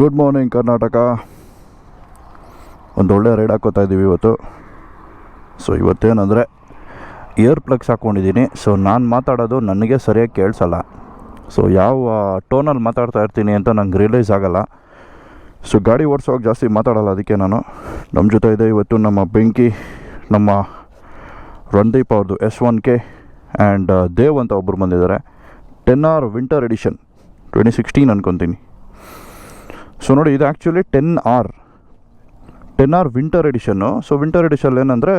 Good morning Karnataka ಒಂದು ಒಳ್ಳೆ ride ಹಾಕೋತಾ ಇದ್ದೀವಿ ಇವತ್ತು. ಸೊ ಇವತ್ತೇನಂದರೆ ಇಯರ್ ಪ್ಲಗ್ಸ್ ಹಾಕ್ಕೊಂಡಿದ್ದೀನಿ. ಸೊ ನಾನು ಮಾತಾಡೋದು ನನಗೆ ಸರಿಯಾಗಿ ಕೇಳಿಸಲ್ಲ. ಸೊ ಯಾವ ಟೋನಲ್ಲಿ ಮಾತಾಡ್ತಾ ಇರ್ತೀನಿ ಅಂತ ನಂಗೆ ರಿಯಲೈಸ್ ಆಗಲ್ಲ. ಸೊ ಗಾಡಿ ಓಡಿಸೋವಾಗ ಜಾಸ್ತಿ ಮಾತಾಡಲ್ಲ ಅದಕ್ಕೆ ನಾನು. ನಮ್ಮ ಜೊತೆ ಇದೆ ಇವತ್ತು ನಮ್ಮ ಬೆಂಕಿ, ನಮ್ಮ ರಣದೀಪ್ ಅವ್ರದ್ದು S one K and Dev ಅಂತ ಒಬ್ಬರು ಬಂದಿದ್ದಾರೆ. Ten R winter edition twenty sixteen ಅನ್ಕೊತೀನಿ. ಸೊ ನೋಡಿ, ಇದು actually ten R ten R winter edition so winter edition ಏನಂದರೆ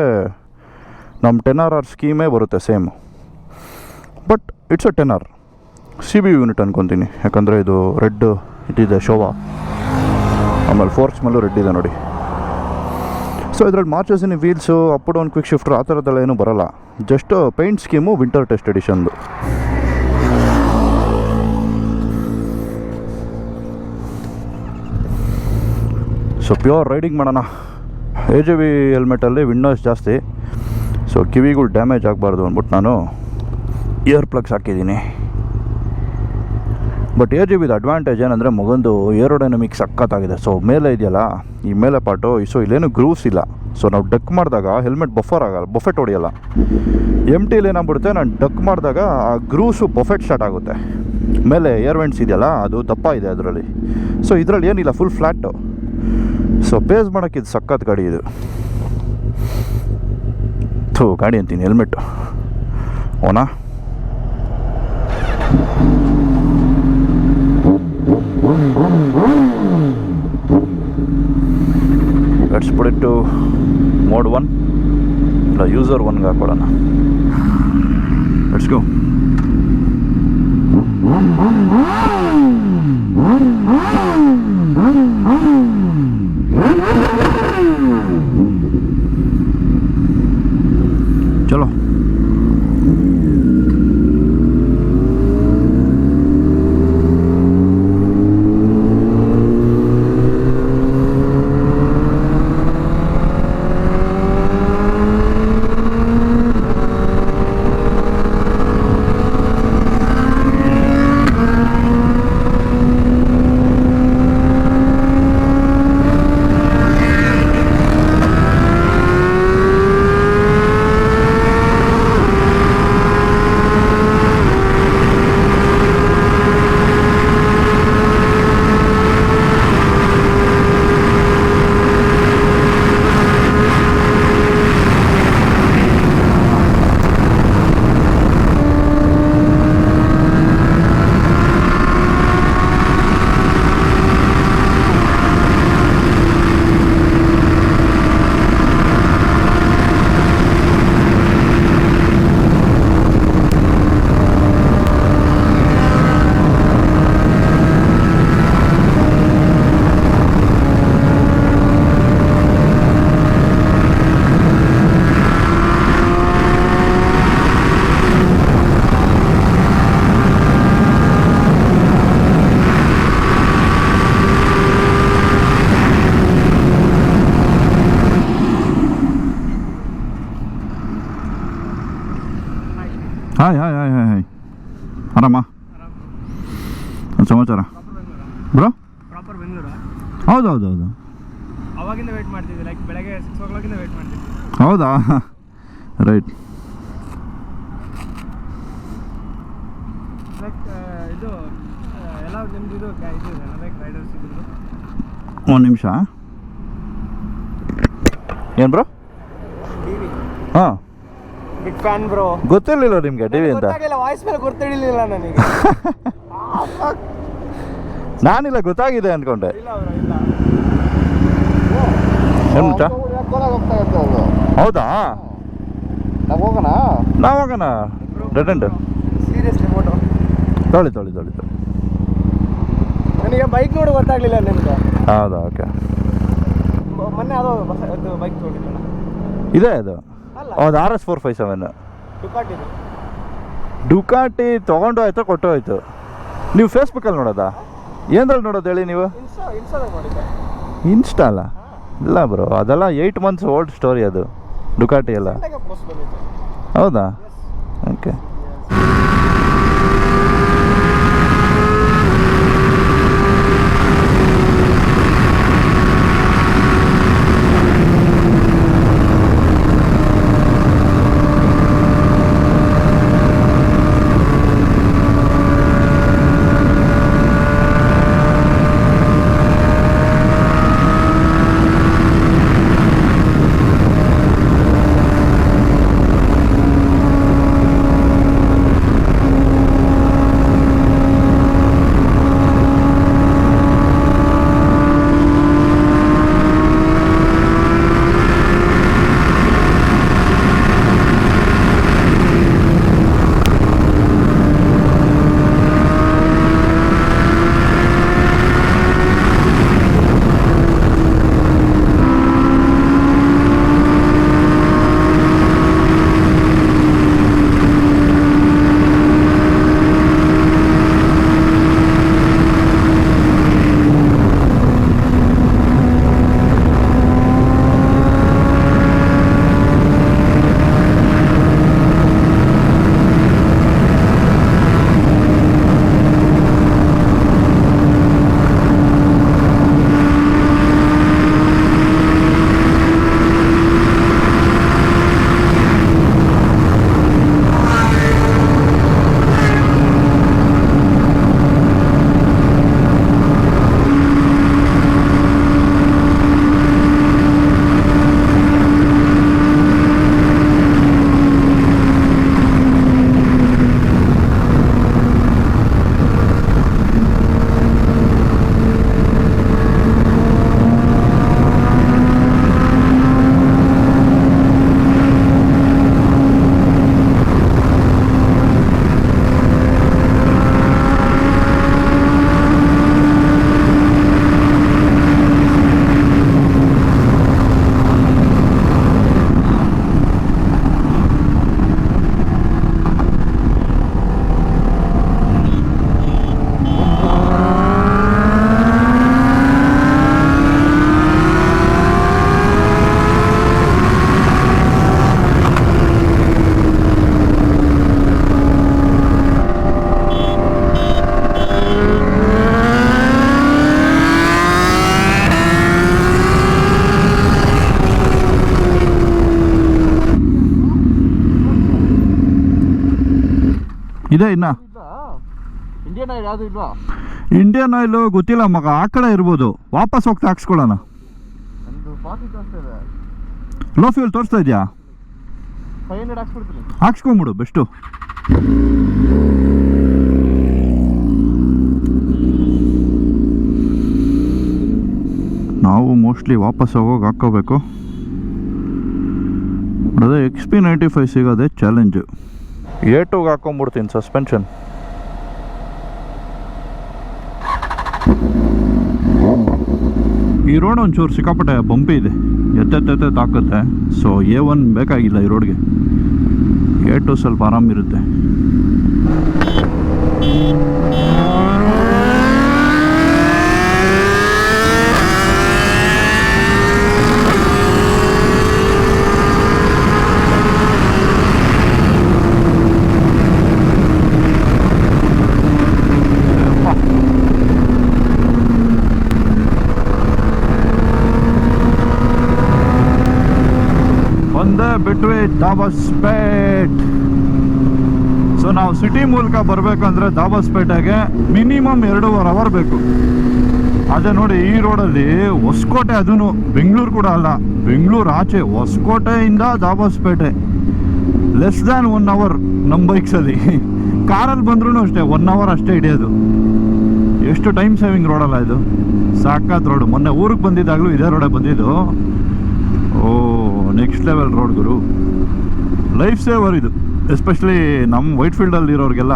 ನಮ್ಮ ಟೆನ್ ಆರ್ ಆರ್ ಸ್ಕೀಮೇ ಬರುತ್ತೆ same but it's a ten R C B unit ಅನ್ಕೊತೀನಿ. ಯಾಕಂದರೆ ಇದು ರೆಡ್ ಇದಿದೆ ಶೋವಾ ಆಮೇಲೆ ಫೋರ್ಕ್ಸ್ ಮೇಲೂ ರೆಡ್ ಇದೆ ನೋಡಿ. ಸೊ ಇದ್ರಲ್ಲಿ ಮಾರ್ಚಸಿನ wheels up down quick shifter ಆ ಥರದ್ದೆಲ್ಲ ಏನೂ ಬರಲ್ಲ. Just paint scheme winter test ಎಡಿಷನ್ದು so pure riding ಮಾಡೋಣ. ಎ ಜೆ ವಿ ಹೆಲ್ಮೆಟಲ್ಲಿ ವಿಂಡೋಸ್ ಜಾಸ್ತಿ. ಸೊ ಕಿವಿಗಳು ಡ್ಯಾಮೇಜ್ ಆಗಬಾರ್ದು ಅಂದ್ಬಿಟ್ಟು ನಾನು ಇಯರ್ ಪ್ಲಗ್ಸ್ ಹಾಕಿದ್ದೀನಿ. ಬಟ್ ಎ ಜಿ ಬಿದು ಅಡ್ವಾಂಟೇಜ್ ಏನಂದರೆ ಮಗಂದು ಏರೋಡೈನಮಿಕ್ ಸಕ್ಕತ್ತಾಗಿದೆ ಸೊ ಮೇಲೆ ಇದೆಯಲ್ಲ, ಈ ಮೇಲೆ ಪಾಟು ಸೊ ಇಲ್ಲೇನು ಗ್ರೂವ್ಸ್ ಇಲ್ಲ. ಸೊ ನಾವು ಡಕ್ ಮಾಡಿದಾಗ ಹೆಲ್ಮೆಟ್ ಬಫರ್ ಆಗಲ್ಲ ಬಫೆಟ್ ಹೊಡೆಯಲ್ಲ. ಎಂ ಟಿಲಿ ಏನಾಗ್ಬಿಡುತ್ತೆ ನಾನು ಡಕ್ ಮಾಡಿದಾಗ ಆ ಗ್ರೂಸು ಬಫೆಟ್ ಸ್ಟಾರ್ಟ್ ಆಗುತ್ತೆ. ಮೇಲೆ ಏರ್ ವೆಂಟ್ಸ್ ಇದೆಯಲ್ಲ, ಅದು ದಪ್ಪ ಇದೆ ಅದರಲ್ಲಿ. ಸೊ ಇದರಲ್ಲಿ ಏನಿಲ್ಲ ಫುಲ್ ಫ್ಲ್ಯಾಟು ಸೊ ಪೇಸ್ ಮಾಡೋಕ್ಕೆ ಇದು ಸಖತ್ ಗಾಡಿ ಇದು ಥೂ ಗಾಡಿ ಅಂತೀನಿ helmet ಓನಾ let's put it to mode one ಇಲ್ಲ ಯೂಸರ್ ಒನ್ಗೆ ಹಾಕ್ಕೊಡೋಣ let's go hi hi hi hi hi ಆರಾಮ ಸಮಾಚಾರ ಬ್ರೋ ಪ್ರಾಪರ್ ಬೆಂಗಳೂರು ಹೌದು ಹೌದು ಹೌದು. ಅವಾಗಿಂದ ವೇಟ್ ಮಾಡ್ತಿದ್ವಿ ಲೈಕ್ ಬೆಳಗ್ಗೆ ಸಿಕ್ಸ್ ಓ ಕ್ಲಾಕಿಂದ ವೇಟ್ ಮಾಡ್ತಿದ್ವಿ. ಹೌದಾ? ರೈಟ್ ಲೈಕ್ ಇದು ಎಲ್ಲ ನಿಮ್ದು ಇದು ಇದು ಲೈಕ್ ರೈಡರ್ಸ್ ಇದ್ದು ಒಂದು ನಿಮಿಷ ಏನು ಬ್ರೋ ಹಾಂ. ಬಿಗ್ ಫ್ಯಾನ್ ಬ್ರೋ ಗೊತ್ತಿರಲಿಲ್ಲ ನಿಮಗೆ ಟಿವಿ ಅಂತ? ಗೊತ್ತಾಗಿಲ್ಲ ವಾಯ್ಸ್ ಮೇಲೆ ಗೊತ್ತಿರಲಿಲ್ಲ ನನಗೆ. ನಾನಿಲ್ಲ ಗೊತ್ತಾಗಿದೆ ಅನ್ಕೊಂಡೆ ಹೌದಾ? ನಾವು ಹೋಗೋಣ? ನಾವು ಹೋಗೋಣ? ಡೆಡ್ ಎಂಡ್ ಸೀರಿಯಸ್ಲಿ ಫೋಟೋ ತೊಳಿ ತೊಳಿ ತೊಳಿ ತೊಳಿ. ನನಗೆ ಬೈಕ್ ನೋಡಿ ಗೊತ್ತಾಗ್ಲಿಲ್ಲ ನಿಮ್ಗೆ. ಹೌದಾ ಓಕೆ ಮೊನ್ನೆ ಅದು ಬೈಕ್ ತೊಗೊಂಡಿಲ್ಲ ಇದೆ ಅದು? ಹೌದು R S four five seven Ducati. ತೊಗೊಂಡು ಆಯ್ತು ಕೊಟ್ಟು ಹೋಯ್ತು ನೀವು ಫೇಸ್ಬುಕ್ಕಲ್ಲಿ ನೋಡೋದಾ? ಏನ್ರಲ್ಲಿ ನೋಡೋದು ಹೇಳಿ ನೀವು? ಇನ್ಸ್ಟಾ ಅಲ್ಲ? ಇಲ್ಲ ಬ್ರೋ ಅದೆಲ್ಲ ಏಯ್ಟ್ ಮಂತ್ಸ್ ಓಲ್ಡ್ ಸ್ಟೋರಿ ಅದು. ಡುಕಾಟಿ ಎಲ್ಲ. ಹೌದಾ? ಓಕೆ ಇದೆ ಇನ್ನ? ಇಂಡಿಯನ್ ಆಯಿಲ್ ಯಾವುದು ಇಲ್ವಾ? ಇಂಡಿಯನ್ ಆಯಿಲು ಗೊತ್ತಿಲ್ಲ ಮಗ ಆ ಕಡೆ ಇರ್ಬೋದು. ವಾಪಸ್ ಹೋಗ್ತಾ ಹಾಕ್ಸ್ಕೊಳ್ಳೋಣ. ತೋರಿಸ್ತಾ ಇದೆ. ಲೋ ಫ್ಯೂಲ್ ತೋರಿಸ್ತಾ ಇದೆಯಾ? ಫೈವ್ ಹಂಡ್ರೆಡ್ ಹಾಕ್ಸ್ಬಿಡ್ತೀನಿ. ಹಾಕ್ಸ್ಕೊಂಬಿಡು ಬೆಸ್ಟು. ನಾವು ಮೋಸ್ಟ್ಲಿ ವಾಪಸ್ ಹೋಗೋಕೆ ಹಾಕ್ಕೋಬೇಕು. ಅದೇ ಎಕ್ಸ್ ಪಿ ನೈಂಟಿ ಫೈವ್ ಸಿಗೋದೇ ಚಾಲೆಂಜು ಎ ಟೂಗೆ ಹಾಕೊಂಬಿಡ್ತೀನಿ ಸಸ್ಪೆನ್ಷನ್ ಈ ರೋಡ್ ಒಂಚೂರು ಸಿಕ್ಕಾಪಟ್ಟೆ ಬಂಪಿ ಇದೆ. ಎತ್ತೆತ್ತೆತ್ತೆ ತಾಕುತ್ತೆ. ಸೊ ಎ ಒನ್ ಬೇಕಾಗಿಲ್ಲ ಈ ರೋಡ್ಗೆ ಎ ಟು ಸ್ವಲ್ಪ ಆರಾಮಿರುತ್ತೆ. ಒಂದೇ ಬಿಟ್ವಿ ದಾಬಸ್ಪೇಟ್ ಸೊ ನಾವು ಸಿಟಿ ಮೂಲಕ ಬರಬೇಕಂದ್ರೆ ದಾಬಸ್ಪೇಟೆಗೆ ಮಿನಿಮಮ್ ಎರಡೂವರೆ ಅವರ್ ಬೇಕು. ಅದೇ ನೋಡಿ, ಈ ರೋಡಲ್ಲಿ ಹೊಸಕೋಟೆ ಅದೂ ಬೆಂಗಳೂರು ಕೂಡ ಅಲ್ಲ. ಬೆಂಗಳೂರು ಆಚೆ ಹೊಸಕೋಟೆಯಿಂದ Dobbaspet less than one hour ನಮ್ಮ ಬೈಕ್ಸಲ್ಲಿ ಕಾರಲ್ಲಿ ಬಂದ್ರೂ ಅಷ್ಟೇ ಒನ್ ಅವರ್ ಅಷ್ಟೇ ಹಿಡಿಯೋದು. ಎಷ್ಟು ಟೈಮ್ ಸೇವಿಂಗ್ ರೋಡಲ್ಲ ಇದು. ಸಾಕಾದ ರೋಡು ಮೊನ್ನೆ ಊರಿಗೆ ಬಂದಿದ್ದಾಗಲೂ ಇದೇ ರೋಡೇ ಬಂದಿದ್ದು. ಓ ನೆಕ್ಸ್ಟ್ ಲೆವೆಲ್ ರೋಡ್ ಗುರು. ಲೈಫ್ ಸೇವರ್ ಇದು ಎಸ್ಪೆಷಲಿ ನಮ್ಮ ವೈಟ್ ಫೀಲ್ಡಲ್ಲಿ ಇರೋರಿಗೆಲ್ಲ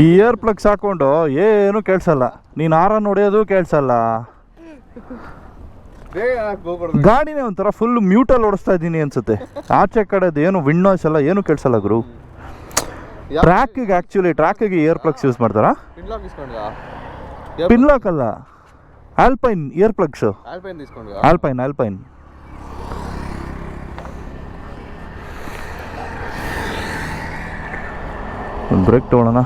ಈ ಇಯರ್ ಪ್ಲಗ್ಸ್ ಹಾಕೊಂಡು ಏನು ಕೇಳಿಸಲ್ಲ. ನೀನು ಆರ ಹೊಡೆಯೋದು ಕೇಳಿಸಲ್ಲ. ಗಾಡಿನೇ ಒಂಥರ ಫುಲ್ ಮ್ಯೂಟಲ್ಲಿ ಓಡಿಸ್ತಾ ಇದ್ದೀನಿ ಅನ್ಸುತ್ತೆ. ಆಚೆ ಕಡೆದು ಏನು ವಿಂಡ್ ನಾಯ್ಸ್ ಎಲ್ಲ ಏನು ಕೇಳಿಸಲ್ಲ ಗುರು. ಟ್ರ್ಯಾಕಿಗೆ ಆ್ಯಕ್ಚುಲಿ ಟ್ರ್ಯಾಕಿಗೆ ಇಯರ್ ಪ್ಲಗ್ಸ್ ಯೂಸ್ ಮಾಡ್ತಾರಾ? ಪಿನ್ಲಾಕ್ ಅಲ್ಲ. Alpine ear plugs Alpine Alpine break ತೊಗೊಳ್ಳೋಣ